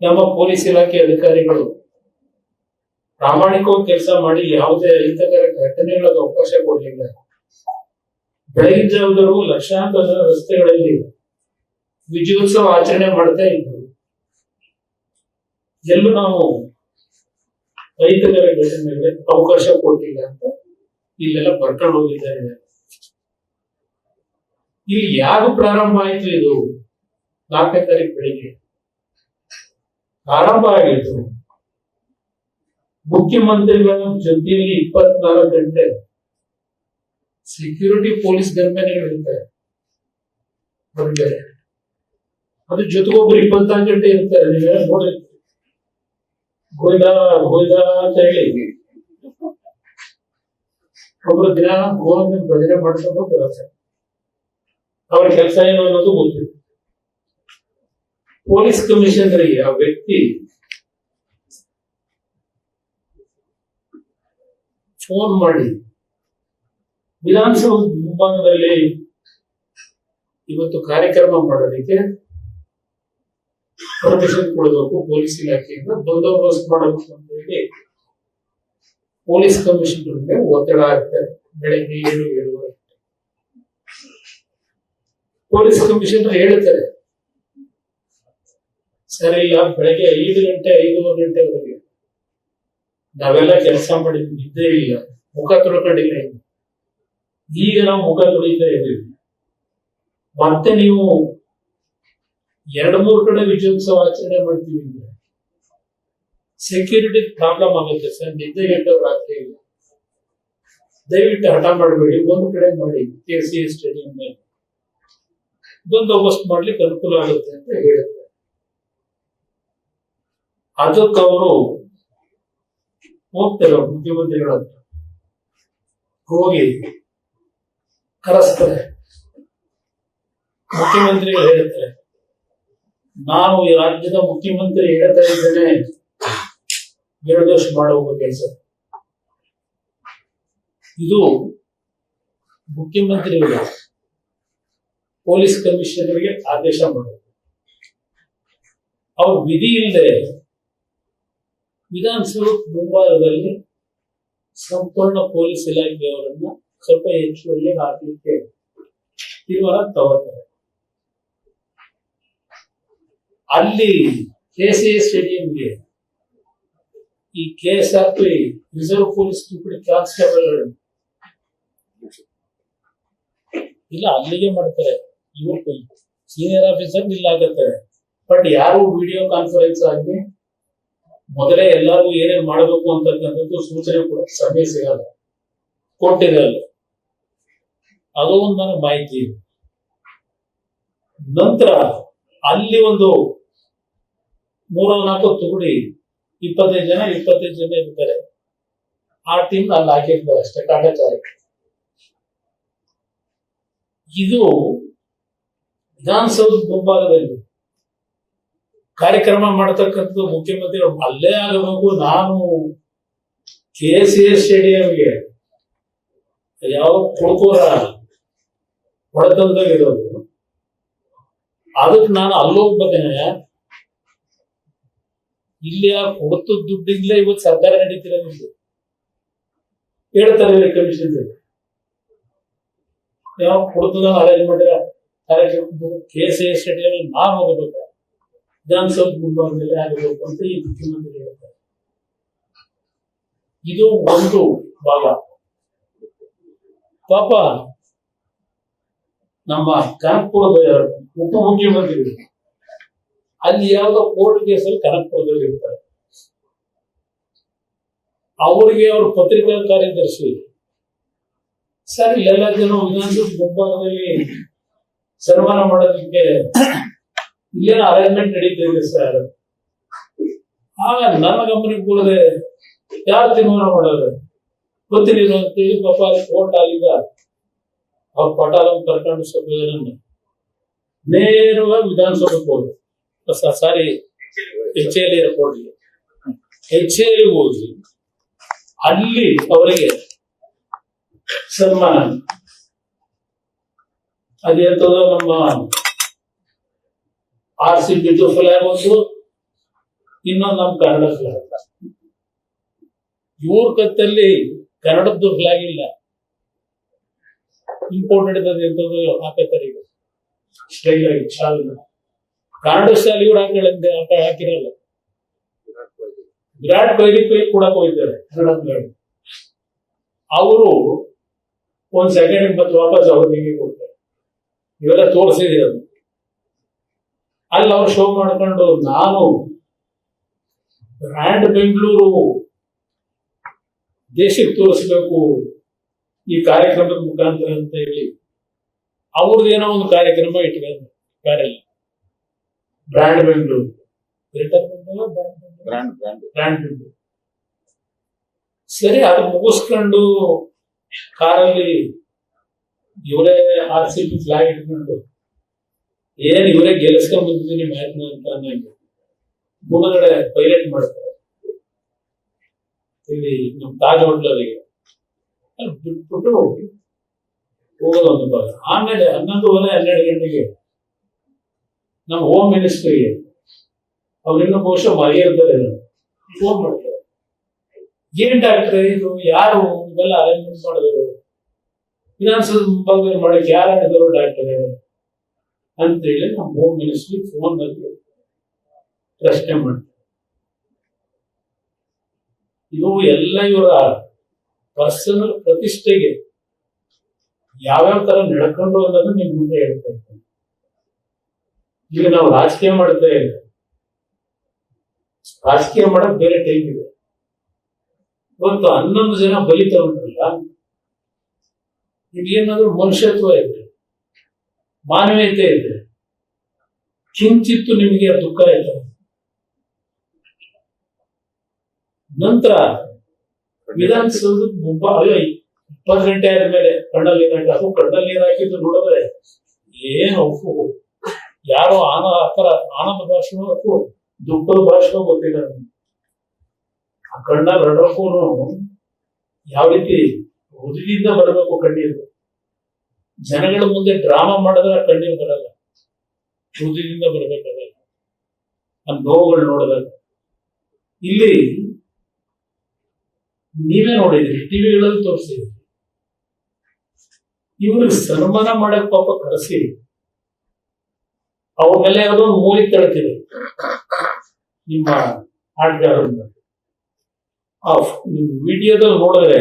ನಮ್ಮ ಪೊಲೀಸ್ ಇಲಾಖೆ ಅಧಿಕಾರಿಗಳು ಪ್ರಾಮಾಣಿಕವಾಗಿ ಕೆಲಸ ಮಾಡಿ ಯಾವುದೇ ಅಹಿತಕರ ಘಟನೆಗಳ ಅವಕಾಶ ಕೊಡಲಿಲ್ಲ. ಬೆಳಗಿನ ಜಾವದವರು ಲಕ್ಷಾಂತರ ರಸ್ತೆಗಳಲ್ಲಿ ವಿಜಯೋತ್ಸವ ಆಚರಣೆ ಮಾಡ್ತಾ ಇದ್ರು ಎಲ್ಲೂ ನಾವು ಅಹಿತಕರ ಘಟನೆಗಳಿಗೆ ಅವಕಾಶ ಕೊಟ್ಟಿಲ್ಲ ಅಂತ ಇಲ್ಲೆಲ್ಲ ಬರ್ಕೊಂಡು ಹೋಗಿದ್ದಾರೆ. ಇಲ್ಲಿ ಯಾರು ಪ್ರಾರಂಭ ಆಯ್ತು ಇದು ನಾಲ್ಕನೇ ತಾರೀಕು ಬೆಳಿಗ್ಗೆ? ಪ್ರಾರಂಭ ಆಗಿತ್ತು. ಮುಖ್ಯಮಂತ್ರಿಗಳ ಜೊತೆಯಲ್ಲಿ ಇಪ್ಪತ್ನಾಲ್ಕು ಗಂಟೆ ಸೆಕ್ಯೂರಿಟಿ ಪೊಲೀಸ್ ಗನ್ಮೆನ್ಗಳು ಇರ್ತಾರೆ ಹೊರಗಡೆ ಅದ್ರ ಜೊತೆಗೊಬ್ರು ಇಪ್ಪತ್ನಾಲ್ಕು ಗಂಟೆ ಇರ್ತಾರೆ ನೀವೆಲ್ಲ ನೋಡಿ ಗೋಯ್ದ ಗೋಯ್ದ ಅಂತ ಹೇಳಿ. ಒಬ್ರು ದಿನ ಗೋವಿಂದ ಭಜನೆ ಮಾಡ್ಕೊಂಡು ಬರುತ್ತೆ ಅವ್ರ ಕೆಲಸ ಏನು ಅನ್ನೋದು ಪೊಲೀಸ್ ಕಮಿಷನರಿಗೆ ಆ ವ್ಯಕ್ತಿ ಫೋನ್ ಮಾಡಿ ವಿಧಾನಸೌಧ ಮುಂಭಾಗದಲ್ಲಿ ಇವತ್ತು ಕಾರ್ಯಕ್ರಮ ಮಾಡೋದಕ್ಕೆ ಪರ್ಮಿಷನ್ ಕೊಡಬೇಕು ಪೊಲೀಸ್ ಇಲಾಖೆಯಿಂದ, ಬಂದೋಬಸ್ತ್ ಮಾಡಬೇಕು ಅಂತ ಹೇಳಿ ಪೊಲೀಸ್ ಕಮಿಷನರ್ ಒತ್ತಡ ಆಗ್ತಾರೆ ಬೆಳಗ್ಗೆ ಏಳು ಏಳುವರೆ ಪೊಲೀಸ್ ಕಮಿಷನರ್ ಹೇಳ್ತಾರೆ ಸರಿ ಇಲ್ಲ ಬೆಳಗ್ಗೆ ಐದು ಗಂಟೆ, ಐದೂವರೆ ಗಂಟೆವರೆಗೆ ನಾವೆಲ್ಲ ಕೆಲಸ ಮಾಡಿದ್ವಿ ನಿದ್ದೆ ಇಲ್ಲ. ಮುಖ ತೊಳ್ಕೊಂಡಿಲ್ಲ. ಈಗ ನಾವು ಮುಖ ತೊಳಿತಾ ಇದ್ದೀವಿ. ಮತ್ತೆ ನೀವು ಎರಡು, ಮೂರು ಕಡೆ ವಿಜಯೋತ್ಸವ ಆಚರಣೆ ಮಾಡ್ತೀವಿ ಅಂದ್ರೆ ಸೆಕ್ಯೂರಿಟಿ ಪ್ರಾಬ್ಲಮ್ ಆಗುತ್ತೆ ಸರ್. ನಿದ್ದೆ ಗಂಟೆ ರಾತ್ರಿ ಇಲ್ಲ. ದಯವಿಟ್ಟು ಹಠ ಮಾಡಬೇಡಿ. ಒಂದು ಕಡೆ ಮಾಡಿ ಕೆ ಸಿ ಸ್ಟೇಡಿಯಂ ಮೇಲೆ ಬಂದೋಬಸ್ತ್ ಮಾಡ್ಲಿಕ್ಕೆ ಅನುಕೂಲ ಆಗುತ್ತೆ ಅಂತ ಹೇಳುತ್ತೆ ಅದಕ್ಕೆ ಅವರು ಹೋಗ್ತಾರೆ ಮುಖ್ಯಮಂತ್ರಿಗಳ ಹತ್ರ ಹೋಗಿ ಕರೆಸ್ತಾರೆ. ಮುಖ್ಯಮಂತ್ರಿಗಳು ಹೇಳ್ತಾರೆ, ನಾನು ಈ ರಾಜ್ಯದ ಮುಖ್ಯಮಂತ್ರಿ ಹೇಳ್ತಾ ಇದ್ದೇನೆ. ನಿರ್ದೋಷ ಮಾಡುವ ಕೆಲಸ ಇದು ಮುಖ್ಯಮಂತ್ರಿಗಳು, ಪೊಲೀಸ್ ಕಮಿಷನರ್ಗೆ ಆದೇಶ ಮಾಡೋದು. ಅವ್ರು ವಿಧಿ ಇಲ್ಲದೆ ವಿಧಾನಸೌಧ ಮುಂಭಾಗದಲ್ಲಿ ಸಂಪೂರ್ಣ ಪೊಲೀಸ್ ಇಲಾಖೆಯವರನ್ನ ಸ್ವಲ್ಪ ಹೆಚ್ಚುವರಿ ಹಾಕಲಿಕ್ಕೆ ತೀರ್ಮಾನ ತಗೋತಾರೆ ಅಲ್ಲಿ ಕೆ ಸಿ ಸ್ಟೇಡಿಯಂಗೆ ಈ K S R P reserve police ತುಕಡಿ constable ಇಲ್ಲ, ಅಲ್ಲಿಗೆ ಮಾಡ್ತಾರೆ. ಇವತ್ತು ಸೀನಿಯರ್ ಆಫೀಸರ್ ಇಲ್ಲ ಬಟ್ ಯಾರು ವಿಡಿಯೋ ಕಾನ್ಫರೆನ್ಸ್ ಆಗಿ ಮೊದಲೇ ಎಲ್ಲಾರು ಏನೇನ್ ಮಾಡಬೇಕು ಅಂತಕ್ಕಂಥದ್ದು ಸೂಚನೆ ಕೂಡ ಸಭೆ ಸಿಗಲ್ಲ. ಕೊಟ್ಟಿರಲ್ಲ ಅದು. ಒಂದು ನನಗೆ ಮಾಹಿತಿ. ನಂತರ ಅಲ್ಲಿ ಒಂದು ಮೂರ ನಾಲ್ಕು ತುಗುಡಿ ಇಪ್ಪತ್ತೈದು ಜನ ಇಪ್ಪತ್ತೈದು ಜನ ಇರ್ತಾರೆ. ಆ ಟೀಮ್ ಅಲ್ಲಿ ಹಾಕಿರ್ತಾರೆ ಅಷ್ಟೇ, ಕಾಟಾಚಾರ. ಇದು ವಿಧಾನಸೌಧ ಮುಂಭಾಗದಲ್ಲಿ ಕಾರ್ಯಕ್ರಮ ಮಾಡತಕ್ಕಂಥದ್ದು ಮುಖ್ಯಮಂತ್ರಿ ಅಲ್ಲೇ ಆಗಬೇಕು. ನಾನು ಕೆ ಸಿ ಎಸ್ ಸ್ಟೇಡಿಯಂಗೆ ಯಾವ ಕುಳ್ಕೋರ ಇರೋದು, ಅದಕ್ಕೆ ನಾನು ಅಲ್ಲೋಗ್ಬೇಕೇನೆ ಇಲ್ಲಿ ಆ ಕೊಡತ ದುಡ್ಡಿಂದಲೇ ಇವತ್ತು ಸರ್ಕಾರ ನಿಮ್ದು. ಹೇಳ್ತಾರೆ ಕಮಿಷನ್ ಯಾವ ಕೊಡ್ತದ ಅರೇಂಜ್ ಮಾಡಿರ ಕಾರ್ಯಕ್ರಮ ಕೆ ಸಿ ಎಸ್ ಸ್ಟೇಡಿಯಂ ನಾನು ಹೋಗಬೇಕು? ವಿಧಾನಸೌಧ ಮುಂಭಾಗದಲ್ಲಿ ಆಗಬೇಕು ಅಂತ ಈ ಮುಖ್ಯಮಂತ್ರಿ ಹೇಳ್ತಾರೆ. ಇದು ಒಂದು ಭಾಗ. ಪಾಪ, ನಮ್ಮ ಕನಕಪುರದ ಉಪಮುಖ್ಯಮಂತ್ರಿಗಳು, ಅಲ್ಲಿ ಯಾವುದೋ ಕೋರ್ಟ್ ಕೇಸಲ್ಲಿ ಕನಕಪುರದಲ್ಲಿ ಇರ್ತಾರೆ. ಅವರಿಗೆ ಅವ್ರ ಪತ್ರಿಕಾ ಕಾರ್ಯದರ್ಶಿ. ಸರ್, ಎಲ್ಲ ಜನ ವಿಧಾನಸಭೆ ಮುಂಭಾಗದಲ್ಲಿ ಸನ್ಮಾನ ಮಾಡೋದಕ್ಕೆ ಇಲ್ಲೇನೋ ಅರೇಂಜ್ಮೆಂಟ್ ನಡೀತಿದೆ ಸರ್ ಆಗ ನನ್ನ ಗಮನಕ್ಕೆ ಕೂಡದೆ ಯಾರು ತೀರ್ಮಾನ ಮಾಡೋದು? ಗೊತ್ತಿಲ್ಲ ಅಂತೇಳಿ ಪಾಪ ಕೋರ್ಟ್ ಆಗಿದ್ದ ಅವ್ರ ಪಟಾಲ ಕರ್ಕೊಂಡು ಸ್ವಲ್ಪ ಜನ ನೇರವಾಗಿ ವಿಧಾನಸೌಧಕ್ಕೆ ಹೋದ್ರು. ಸಾರಿ ಎಚ್ ಎಲ್ ಏರ್ಪೋರ್ಟ್ಗೆ ಎಚ್ ಎಲ್ ಹೋದ್ರು. ಅಲ್ಲಿ ಅವರಿಗೆ ಸನ್ಮಾನ. ಅದೇಂತದ ನಮ್ಮ ಆರ್ ಸಿ ಬಿದ್ದು ಫ್ಲಾಗ್ ಒಂದು, ಇನ್ನೊಂದು ನಮ್ಮ ಕನ್ನಡ ಫ್ಲಾಗ್ ಇವ್ರ ಕತ್ತಲ್ಲಿ ಕನ್ನಡದ್ದು ಫ್ಲಾಗ್ ಇಲ್ಲ. ಇಂಪೋರ್ಟೆಂಟ್ ಎಂತದ್ದು ಹಾಕತ್ತಾರೆ ಈಗ ಸ್ಟೈಲ್ ಆಗಿ ಶಾಲನ್ನ ಕನ್ನಡ ಸ್ಟೈಲ್ ಇವ್ರು ಹಾಕೊಳ್ಳಂತೆ ಹಾಕ ಹಾಕಿರಲ್ಲ. ವಿರಾಟ್ ಕೊಹ್ಲಿ ಕೈ ಕೂಡ ಹೋಗಿದ್ದಾರೆ ಕನ್ನಡ ಅವರು ಒಂದ್ ಸೆಕೆಂಡ್ ಮತ್ತೆ ವಾಪಸ್ ಅವ್ರಿಗೆ ಕೊಡ್ತಾರೆ. ಇವೆಲ್ಲ ತೋರಿಸಿದಿರೋದು ಅಲ್ಲಿ ಅವ್ರು ಶೋ ಮಾಡ್ಕೊಂಡು ನಾನು ಬ್ರ್ಯಾಂಡ್ ಬೆಂಗಳೂರು ದೇಶಕ್ಕೆ ತೋರಿಸ್ಬೇಕು ಈ ಕಾರ್ಯಕ್ರಮದ ಮುಖಾಂತರ ಅಂತ ಹೇಳಿ ಅವ್ರದ್ದೇನೋ ಒಂದು ಕಾರ್ಯಕ್ರಮ ಇಟ್ಕೊಂಡು ಕಾರ್ಯ brand Bengaluru greater Bengaluru brand brand brand brand Bengaluru ಸರಿ ಅದು ಮುಗಿಸ್ಕೊಂಡು ಕಾರಲ್ಲಿ ಇವರೇ ಆರ್ ಸಿ ಬಿ ಫ್ಲಾಗ್ ಇಟ್ಕೊಂಡು ಏನ್ ಇವರೇ ಗೆಲ್ಸ್ಕೊಂಡ್ ಬಂದಿದ್ದೀನಿ ಮ್ಯಾಚ್ನ ಅಂತ ಅನ್ನಂಗೆ ಮುಂದಗಡೆ ಪೈಲಟ್ ಮಾಡ್ತಾರೆ. ಇಲ್ಲಿ ನಮ್ ತಾಜ್ ಹೋಟ್ಲರಿಗೆ ಅಲ್ಲಿ ಬಿಟ್ಬಿಟ್ಟು ಹೋಗೋದು ಒಂದು ಭಾಗ. ಆಮೇಲೆ ಹನ್ನೊಂದುವರೆ, ಹನ್ನೆರಡು ಗಂಟೆಗೆ ನಮ್ಮ ಹೋಮ್ ಮಿನಿಸ್ಟ್ರಿಗೆ ಅವ್ರಿನ್ನೂ ಬಹುಶಃ ಮರೆಯಿರ್ತಾರೆ ಫೋನ್ ಮಾಡ್ತಾರೆ. ಏನ್ ಡಾಕ್ಟರ್ ಇದು? ಯಾರು? ಇವೆಲ್ಲ ಅರೇಂಜ್ಮೆಂಟ್ ಮಾಡಿದ್ರು. ವಿಧಾನಸೌಧ ಮುಂಭಾಗ ಮಾಡಕ್ಕೆ ಯಾರು ಹೇಳಿದ್ರು ಡಾಕ್ಟರ್ ಅಂತೇಳಿ ನಮ್ಮ ಹೋಮ್ ಮಿನಿಸ್ಟ್ರಿ ಫೋನ್ನಲ್ಲಿ ಪ್ರಶ್ನೆ ಮಾಡ್ತಾರೆ. ಇದು ಎಲ್ಲ ಇವರ ಪರ್ಸನಲ್ ಪ್ರತಿಷ್ಠೆಗೆ ಯಾವ್ಯಾವ ತರ ನಡ್ಕೊಂಡು ಅನ್ನೋದು ನಿಮ್ ಮುಂದೆ ಹೇಳ್ತಾ ಇದ್ದೀನಿ. ಈಗ ನಾವು ರಾಜಕೀಯ ಮಾಡ್ತಾ ಇಲ್ಲ ರಾಜಕೀಯ ಮಾಡಕ್ ಬೇರೆ ಟೈಮ್ ಇದೆ. ಇವತ್ತು ಹನ್ನೊಂದು ಜನ ಬಲಿತ ಉಂಟಲ್ಲ ಇದೇನಾದ್ರೂ ಮನುಷ್ಯತ್ವ ಇದೆ. ಮಾನವೀಯತೆ ಇದೆ ಕಿಂಚಿತ್ತು ನಿಮಗೆ ದುಃಖ ಇದೆ ನಂತರ ವಿಧಾನಸೌಧ ಮುಂಭಾಗ ಇಪ್ಪತ್ತು ಗಂಟೆ ಆದ್ಮೇಲೆ ಕಣ್ಣಲ್ಲಿ ಗಂಟೆ ಅದು ಕಣ್ಣಲ್ಲಿ ಏನಾಕಿದ್ದು ನೋಡಿದ್ರೆ ಏನು ಅವು ಯಾರೋ ಆನ ಆತರ ಆನಂದ ಭಾಷಣ ಅಥವಾ ದುಃಖದ ಭಾಷಣ ಗೊತ್ತಿಲ್ಲ. ಆ ಕಣ್ಣ ಬರಡಕ್ಕೂ ಯಾವ ರೀತಿ ಹೃದಯದಿಂದ ಬರಬೇಕು ಕಣ್ಣೀರು. ಜನಗಳ ಮುಂದೆ ಡ್ರಾಮಾ ಮಾಡಿದ್ರೆ ಕಣ್ಣೀರು ಬರಲ್ಲ. ಹೃದಯದಿಂದ ಬರಬೇಕಾದ್ರೆ ಆ ನೋವುಗಳು ನೋಡಿದಾಗ. ಇಲ್ಲಿ ನೀವೇ ನೋಡಿದ್ರಿ ಟಿವಿಗಳಲ್ಲಿ ತೋರಿಸಿದ್ರಿ ಇವ್ರಿಗೆ ಸನ್ಮಾನ ಮಾಡಕ್ ಪಾಪ ಕರೆಸಿ. ಅವ್ರ ಮೇಲೆ ಯಾವುದೋ ಮೂಲಿ ತಳ್ತಿದೆ ನಿಮ್ಮ ಆಟಗಾರರನ್ನ. ಆ ನಿಮ್ ವಿಡಿಯೋದಲ್ಲಿ ನೋಡಿದ್ರೆ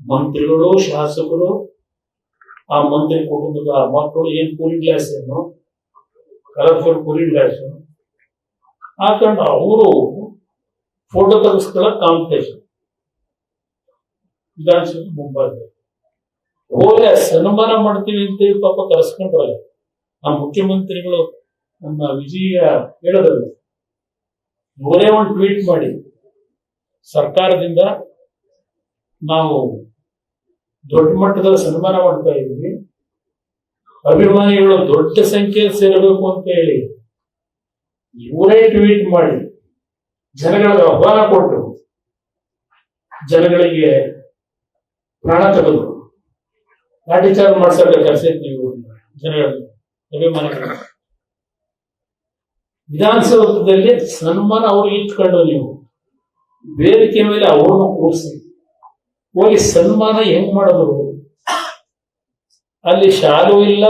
ಮಂತ್ರಿಗಳು, ಶಾಸಕರು ಆ ಮಂತ್ರಿ ಕುಟುಂಬದ ಮಕ್ಕಳು ಏನ್ ಕೂಲಿಂಗ್ ಗ್ಲಾಸ್ ಏನು? ಕಲರ್ಫುಲ್ ಕೂಲಿಂಗ್ ಗ್ಲಾಸ್ ಹಾಕೊಂಡು ಅವರು ಫೋಟೋ ತೆಗೆಸ್ಕೊಳ್ಳೋ ಕಾಂಪಿಟೇಷನ್ ವಿಧಾನಸಭೆ ಮುಂಬಾಗ. ಹೋಗಿ ಸನ್ಮಾನ ಮಾಡ್ತೀವಿ ಅಂತ ಹೇಳಿ ಪಾಪ ಕರೆಸ್ಕೊಂಡ್ರಲ್ಲ ನಮ್ಮ ಮುಖ್ಯಮಂತ್ರಿಗಳು ನಮ್ಮ ವಿಜಯ ಹೇಳೋದಲ್ಲ ಇವರೇ ಒಂದು ಟ್ವೀಟ್ ಮಾಡಿ. ಸರ್ಕಾರದಿಂದ ನಾವು ದೊಡ್ಡ ಮಟ್ಟದ ಸನ್ಮಾನ ಮಾಡ್ತಾ ಇದ್ವಿ. ಅಭಿಮಾನಿಗಳು ದೊಡ್ಡ ಸಂಖ್ಯೆಯಲ್ಲಿ ಸೇರಬೇಕು ಅಂತ ಹೇಳಿ ಇವರೇ ಟ್ವೀಟ್ ಮಾಡಿ ಜನಗಳಿಗೆ ಆಹ್ವಾನ ಕೊಟ್ಟು ಜನಗಳಿಗೆ ಪ್ರಾಣ ತೆಗೆದ್ರು ಲಾಠಿ ಚಾರ್ಜ್ ಮಾಡ್ಸಕ್ಕೆ ಕರೆಸಿದ್ ನೀವು ಜನಗಳಿಗೆ ಅಭಿಮಾನಿಗಳು. ವಿಧಾನಸೌಧದಲ್ಲಿ ಸನ್ಮಾನ ಅವ್ರಿಗೆ ಇಟ್ಕೊಂಡು ನೀವು ವೇದಿಕೆ ಮೇಲೆ ಅವ್ರನ್ನ ಕೂರಿಸಿ. ಹೋಗಿ ಸನ್ಮಾನ ಹೆಂಗ್ ಮಾಡಿದ್ರು ಅಲ್ಲಿ ಶಾಲು ಇಲ್ಲ,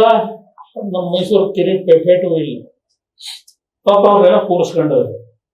ನಮ್ಮ ಮೈಸೂರು ಕಿರಿ ಪೇಟು ಇಲ್ಲ. ಪಾಪ ಅವ್ರೆಲ್ಲ ಕೂರಿಸ್ಕೊಂಡವ್ರೆ.